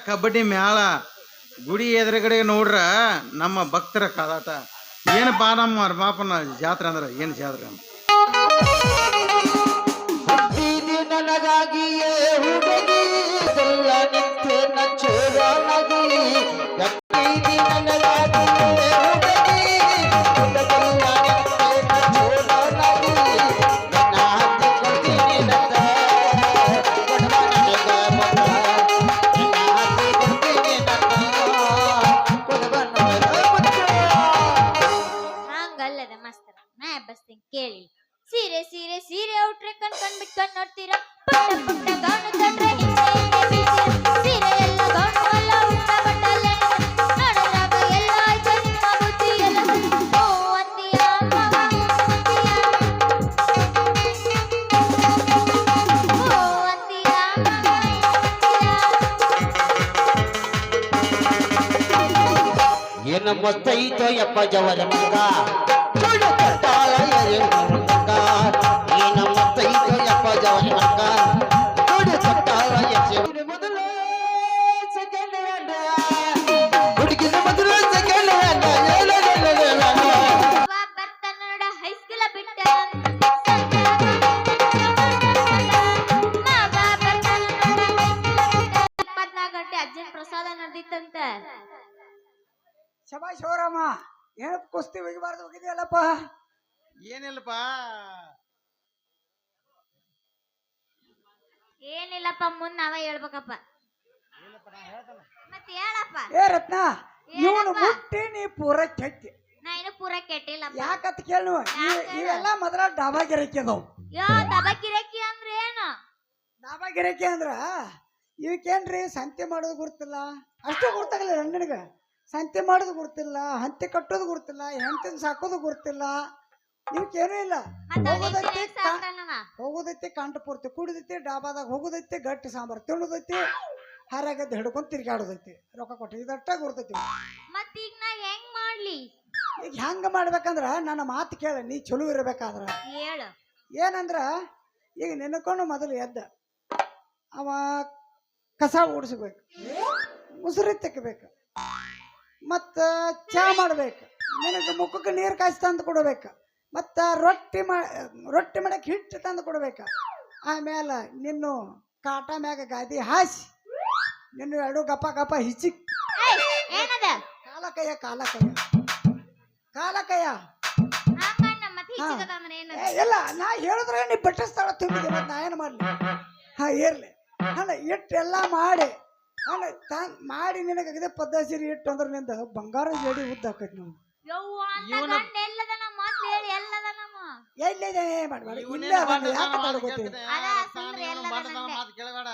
ಕಬಡ್ಡಿ ಮ್ಯಾಳ ಗುಡಿ ಎದುರುಗಡೆ ನೋಡ್ರ ನಮ್ಮ ಭಕ್ತರ ಕಾದಾಟ ಏನಪ್ಪ ನಮ್ಮ ಮಾಪನ ಜಾತ್ರೆ ಅಂದ್ರೆ ಏನು ಜಾತ್ರೆ ಮಗ ಅಂತೀಯ ಓ ಅಂತೀಯ ಮಗ ಅಂತೀಯ ಏನ ಮಸ್ತೈತೋ ಯಪ್ಪ ಜವರ ಮಗ ಸುಳ್ಳು ಕಟ್ಟಾಳ ಎರೆ ಮಗ ಶಬಾಷ್ ಏನ್ ಕುಸ್ತಿ ಒಗಿಬಾರ್ದು ಹೋಗಿದೆಯಲ್ಲಪ್ಪ? ಏನಿಲ್ಲಪ್ಪ. ಏನಿಲ್ಲಪ್ಪ ಮುಂದ್ ನಾವ ಹೇಳ್ಬೇಕಪ್ಪ. ಮತ್ತೆ ಹೇಳಪ್ಪ. ಏ ರತ್ನ ಇವನು? ಮುಟ್ಟಿ ನೀ ಪೂರ ಕೆಟ್ಟಿ. ನಾ ಇನ್ನು ಪೂರ ಕೆಟ್ಟಿಲ್ಲ ಯಾಕತ್ ಕೇಳು ಇವೆಲ್ಲ ಮೊದಲ ಡಾಬಾ ಗಿರಕಿ ಅದಾವು. ಯೋ ದಬಕಿರಕಿ ಅಂದ್ರೆ ಏನು? ಡಾಬಾ ಗಿರಕಿ ಅಂದ್ರ ಇವಕ್ಕೇನ್ರಿ ಸಂತೆ ಮಾಡೋದು ಗುರ್ತಿಲ್ಲ? ಅಷ್ಟು ಗುರ್ತಾಗಲ್ಲ ನನಗ? ಸಂತೆ ಮಾಡೋದು ಗುರ್ತಿಲ್ಲ ಹಂತೆ ಕಟ್ಟೋದು ಗುರ್ತಿಲ್ಲ ಹೆಂಡತಿನ ಸಾಕೋದು ಗುರ್ತಿಲ್ಲ. ಇವಕ್ಕೇನೂ ಇಲ್ಲ. ಹೋಗೋದೈತಿ ಹೋಗೋದೈತಿ ಕಂಠ ಪೂರ್ತಿ ಕುಡಿದೈತಿ ಡಾಬಾದಾಗ ಹೋಗೋದೈತಿ ಗಟ್ಟಿ ಸಾಂಬಾರು ತಿನ್ನೋದೈತಿ ಹಾರಾಗದ್ದು ಹಿಡ್ಕೊಂಡು ತಿರ್ಗಾಡೋದೈತಿ ರೊಕ್ಕ ಕೊಟ್ಟು ಇದಟ್ಟ ಗುರ್ತೈತಿ. ಈಗ ನಾ ಹೆಂಗ್ ಮಾಡ್ಲಿ? ಈಗ ಹೆಂಗ ಮಾಡ್ಬೇಕಂದ್ರ ನನ್ನ ಮಾತು ಕೇಳ ನೀ ಚಲೋ ಇರ್ಬೇಕಾದ್ರ. ಹೇಳು. ಏನಂದ್ರ ಈಗ ನೆನ್ಕೊಂಡು ಮೊದಲು ಎದ್ದ. ಅವ ಕಸ ಓಡಿಸ್ಬೇಕು ಮುಸುರಿ ತೆಕ್ಕಬೇಕು ಮತ್ತು ಚಾ ಮಾಡ್ಬೇಕು. ನಿನಗೆ ಮುಖಕ್ಕೆ ನೀರು ಕಾಯಿಸಿ ತಂದು ಕೊಡಬೇಕು. ಮತ್ತು ರೊಟ್ಟಿ ಮಾ ರೊಟ್ಟಿ ಮಾಡಕ್ಕೆ ಹಿಟ್ಟು ತಂದು ಕೊಡಬೇಕು. ಆಮೇಲೆ ನಿನ್ನ ಕಾಟ ಮ್ಯಾಗ ಗಾದಿ ಹಾಸಿ ನಿನ್ನ ಎರಡು ಗಪ್ಪ ಗಪ್ಪ ಹಿಚಿ ಕಾಲಕಯ್ಯ ಕಾಲಕಯ್ಯ. ಕಾಲ ಕೈಯ ಕಾಲ ಕೈಯ ಕಾಲ ಕೈಯ ಇಲ್ಲ ನಾ ಹೇಳಿದ್ರೆ ನೀ ಸ್ಥಳ ತುಂಬಿದೆ ಮತ್ತೆ ನಾ ಏನು ಮಾಡಲಿ? ಹಾ ಇರಲಿ. ಅಲ್ಲ ಇಟ್ಟು ಎಲ್ಲ ಮಾಡಿ ಅಲ್ಲ ತಾನ್ ಮಾಡಿ ನಿನಗೆ ಅಗದೆ ಪದ್ಧತಿ ಇಟ್ಟು ಅಂದ್ರೆ ನಿಂದ ಬಂಗಾರ ಜಡಿ ಉದ್ದ ಹಾಕೈತಿ ನಾವು ಯವ್ವ ಅಂತ ಇವ್ನು- ಗಂಡ ಎಲ್ಲದ ನಮ್ಮ ಮೊದ್ಲು ಹೇಳಿ ಎಲ್ಲದ ನಮ್ಮ ಎಲ್ಲಿದೆ ಮಾಡಬೇಡ ಇಲ್ಲೇ ಅದನ್ನ ಯಾಕೆ ಕೇಳ್ತಾನೆ. ಅದ ಸುಮ್ನೆ ಎಲ್ಲ ಬಾಂಡ ಮಾತು ಕೇಳಬೇಡ.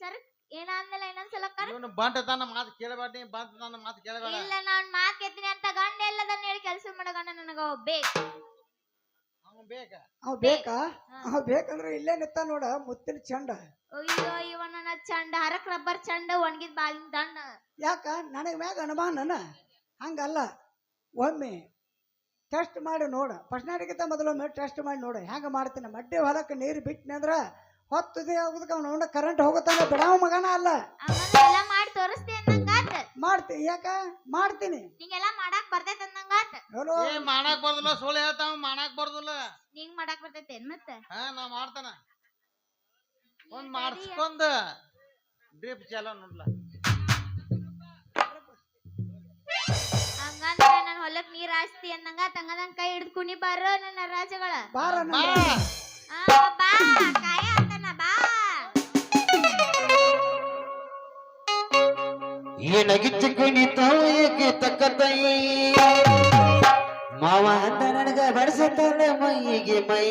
ಸರ್ ಏನಂದಲ್ಲ ಇನ್ನೊಂದ್ಸಲ ಕರ್? ಇವನು ಬಂಟ ತನ್ನ ಮಾತು ಕೇಳಬೇಡ ನೀ ಬಂಟ ತನ್ನ ಮಾತು ಕೇಳಬೇಡ. ಇಲ್ಲ ನಾನ್ ಮಾತ್ ಕೇಳ್ತೀನಿ ಅಂತ ಗಂಡ ಎಲ್ಲದನ್ನ ಹೇಳಿ ಕೆಲಸ ಮಾಡೋ ಗಂಡ ನನಗ ಬೇಕ. ಅವ್ ಬೇಕಾ? ಅವ್ ಬೇಕಂದ್ರೆ ಇಲ್ಲೇ ನಿತ್ತ ನೋಡ ಮುತ್ತಿನ ಚಂಡ. ಅಯ್ಯೋ ಇವ ನನ್ನ ಚಂಡ ಹರಕ್ ರಬ್ಬರ್ ಚಂಡ ಒಣಗಿದ ಬಾಲಿನ ದಂಡ ಯಾಕ? ನನಗ ಮ್ಯಾಗ ಅನುಮಾನನ? ಹಂಗಲ್ಲ. ಒಮ್ಮೆ ಟೆಸ್ಟ್ ಮಾಡಿ ನೋಡು. ಫಸ್ಟ್ನಾಡಿಗಿಂತ ಮೊದಲೊಮ್ಮೆ ಟೆಸ್ಟ್ ಮಾಡಿ ನೋಡು. ಹೆಂಗ ಮಾಡ್ತೀನಿ? ಮಡ್ಡಿ ಹೊಲಕ್ಕೆ ನೀರು ಬಿಟ್ಟಿನಿ ಅಂದ್ರ ಹೊತ್ತದೆ ಆಗೋದಕ್ಕೆ ಅವ್ನು ನೋಡ ಕರೆಂಟ್ ಹೋಗುತ್ತಾನೆ ಬಿಡಾವ ಮಗನ ಅಲ್ಲ. ಮಾಡಿ ತೋರಿಸ್ತಿ ಮಾಡ್ತೀನಿ ಯಾಕ? ಮಾಡ್ತೀನಿ. ನಿಂಗೆಲ್ಲ ಮಾಡಾಕ್ ಬರ್ತೈತೆ ಅಂದಂಗಾತ. ಹೇಳೋ. ಏ ಮಾಡಾಕ್ ಬರ್ದಿಲ್ಲ ಸುಳ್ಳು ಹೇಳ್ತಾವ ಮಾಡಾಕ್ ಬರ್ದಿಲ್ಲ. ನಿಂಗ್ ಮಾಡಾಕ್ ಬರ್ತೈತೆ ಮತ್ತೆ? ಹಾ ನಾ ಮಾಡ್ತಾನ. ಒಂದ್ ಮಾಡಿಸ್ಕೊಂದ ಡ್ರಿಪ್ ಚಾಲ ನೋಡ್ಲ. ಹಂಗಂದ್ರೆ ನನ್ ಹೊಲಕ್ ನೀರ್ ಹಾಸ್ತಿ ಅಂದಂಗಾತ ಹಂಗಂದಂಗ್ ಕೈ ಹಿಡ್ದು ಕುಣಿ ಬಾರ ನನ್ನ ರಾಜಗಳ. ಬಾರ ಬಾ ಆ, ಬಾ ಕಾಯ. ಏನಾಗಿತ್ತು ಕುಣಿತಾಯಕ್ಕೆ ತಕ್ಕ ತೈ ಮಾವ ಅಂತ ನನಗ ಬಡಿಸುತ್ತಾನೆ ಮೈಗೆ ಮೈ.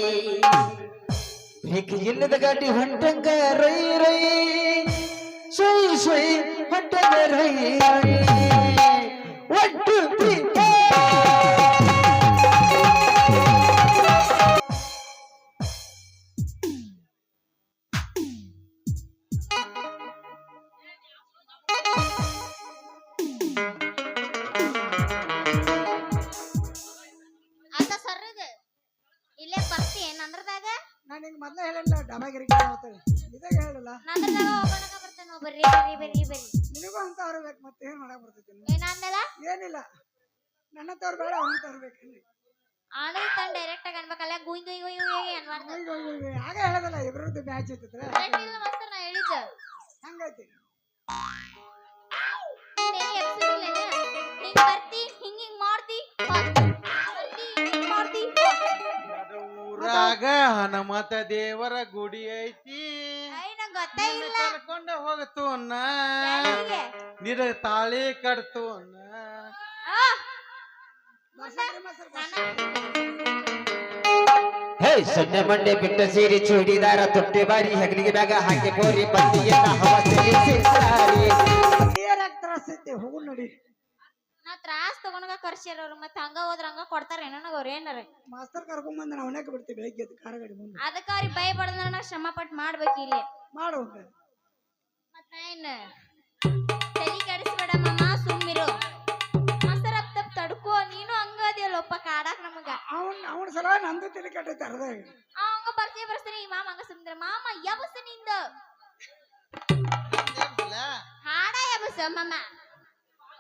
ಬೇಕಿ ಇಲ್ಲದ ಗಾಡಿ ಹೊಂಟಂಗ ರೈ ರೈ. ಸೊಯ್ ಸೊಯ್ ಹೊಂಟಂಗ ರೈ ರೈ. ಒಟ್ಟು ಬರ್ತಿ ಏನಂದ್ರದಾಗ ನಾನು ಹಿಂಗೆ ಮೊದಲೇ ಹೇಳಿಲ್ಲ ಡಬಾಗಿರಿಗೆ ಇದಾಗ ಹೇಳಿಲ್ಲ? ನಂದ್ರದಾಗ ಹೋಗೋಣಕ ಬರ್ತೇನೆ ಬರ್ರಿ ಬರ್ರಿ ಬರ್ರಿ ಬರ್ರಿ. ನಿನಗೂ ಅಂತ ಅವ್ರಬೇಕು ಮತ್ತೆ ಏನ್ ಮಾಡಕ್ ಬರ್ತೈತಿ ಏನಂದಲ್ಲ ಏನಿಲ್ಲ. ನನ್ನ ತವ್ರು ಬೇಡ ಅವನ ತರ್ಬೇಕು ಆದ್ರೆ ತನ್ ಡೈರೆಕ್ಟ್ ಆಗಿ ಅನ್ಬೇಕಲ್ಲ ಗುಯ್ ಗುಯ್ ಗುಯ್ ಗುಯ್ ಅನ್ಬಾರ್ದು. ಆಗ ಹೇಳದಲ್ಲ ಇಬ್ಬರದ್ದು ಮ್ಯಾಚ್ ಇಲ್ಲ ಮಾಸ್ತರ್ ನಾ ಹೇಳಿದ್ದ. ಹಂಗೈತಿ? ಹಿಂಗ್ ಬರ್ತಿ. ಊರಾಗ ಹನುಮತ ದೇವರ ಗುಡಿ ಐತಿ. ಗೊತ್ತೇ ಇಲ್ಲ. ಕರ್ಕೊಂಡ ಹೋಗತು ಅನ್ನ. ಯಾರಿಗೆ? ನಿರ ತಾಳಿ ಕಟ್ತು ಅನ್ನ. ಆ, ಹೇ ಸೊನ್ನೆ ಮಂಡೆ ಬಿಟ್ಟ ಸೀರೆ ಚೂಡಿದಾರ ತೊಟ್ಟಿ ಬಾರಿ ಹೆಗಲಿಗೆ ಬ್ಯಾಗ ಹಾಕಿ ಬೋರಿ ಬಂದಿಯನ್ನ ಹವಸಲಿ ಸಿಕ್ಕಾರಿ ಏನಾಗ ತ್ರಾಸ ಐತಿ? ಹೋಗು ನಡಿ. ನಾ ತ್ರಾಸ್ ತಗೊಂಡಾಗ ಕರ್ಸಿರೋರು ಮತ್ತ ಹಂಗ ಹೋದ್ರ ಹಂಗ ಕೊಡ್ತಾರ ಏನೋ ಅವ್ರ ಏನಾರ. ಮಾಸ್ತರ್ ಕರ್ಕೊಂಡ್ ಬಂದ ನಾವು ಅವನೇ ಬಿಡ್ತೀವಿ ಬೆಳಿಗ್ಗೆ ಎದ್ದು ಕಾರ ಗಾಡಿ ಮುಂದೆ ಅದಕ್ಕ ಅವ್ರಿಗೆ ಭಯ ಪಡೆದ ನಾ ಶ್ರಮ ಪಟ್ಟು ಮಾಡ್ಬೇಕು ಇಲ್ಲಿ. ಮಾಡು ಹೋಗ ಮತ್ತ ಏನ್ ತಲಿ ಕೆಡಿಸ್ಬೇಡ ಮಮ್ಮ ಸುಮ್ಮಿರು ಮಸ್ತರ ತಪ್ ತಡ್ಕೋ ನೀನು ಹಂಗ ಅದಿಯಲ್ಲಪ್ಪ ಕಾಡಾಕ್ ನಮಗ. ಅವನ್ ಅವನ ಸಲ ನಂದು ತಲೆ ಕೆಟ್ಟೈತೆ ಅರ್ಧ. ಆ ಹಂಗ ಬರ್ತೀವಿ ಬರ್ತೀನಿ ಈ ಮಾಮ ಹಂಗ ಸುಂದ್ರ ಮಾಮ ಯಬಸ ನಿಂದ? ಹಾಡ ಯಬಸ ಮಾಮ?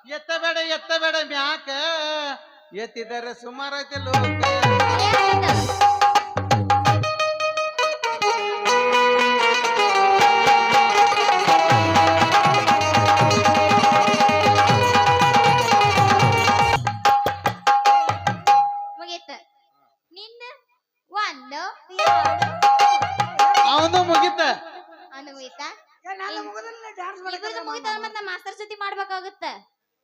ಎತ್ತ ಬೇಡ ಎತ್ತ ಬೇಡ ಮ್ಯಾಕ. ಎತ್ತಿದರೆ ಸುಮಾರೈತೆ ಲೋಕ? ಮುಗೀತ. ಅವನು ಮುಗಿತ. ಇಬ್ಬರದು ಮುಗಿತ? ಮತ್ತ ಮಾಸ್ತರ್ ಜೊತೆ ಮಾಡ್ಬೇಕಾಗುತ್ತ.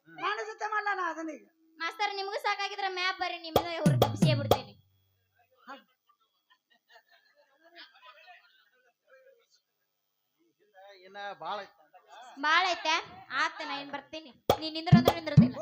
ನಾನು ಜೊತೆ ಮಾಡಲ್ಲ ನಾ ಅದನ್ನೀಗ ಮಾಸ್ತರ್ ನಿಮ್ಗೂ ಸಾಕಾಗಿದ್ರ ಮ್ಯಾಪ್ ಬರ್ರಿ ನಿಮ್ಗೆ ಹುಡುಗ ಬಿಸಿಯೇ ಬಿಡ್ತೇನೆ ಇನ್ನ ಬಾಳ ಐತಿ ಬಾಳ ಐತೆ ಆತ ನಾ ಏನ್ ಬರ್ತೀನಿ. ನೀನ್ ನಿಂದ್ರಂದ್ರ ನಿಂದ್ರದಿಲ್ಲ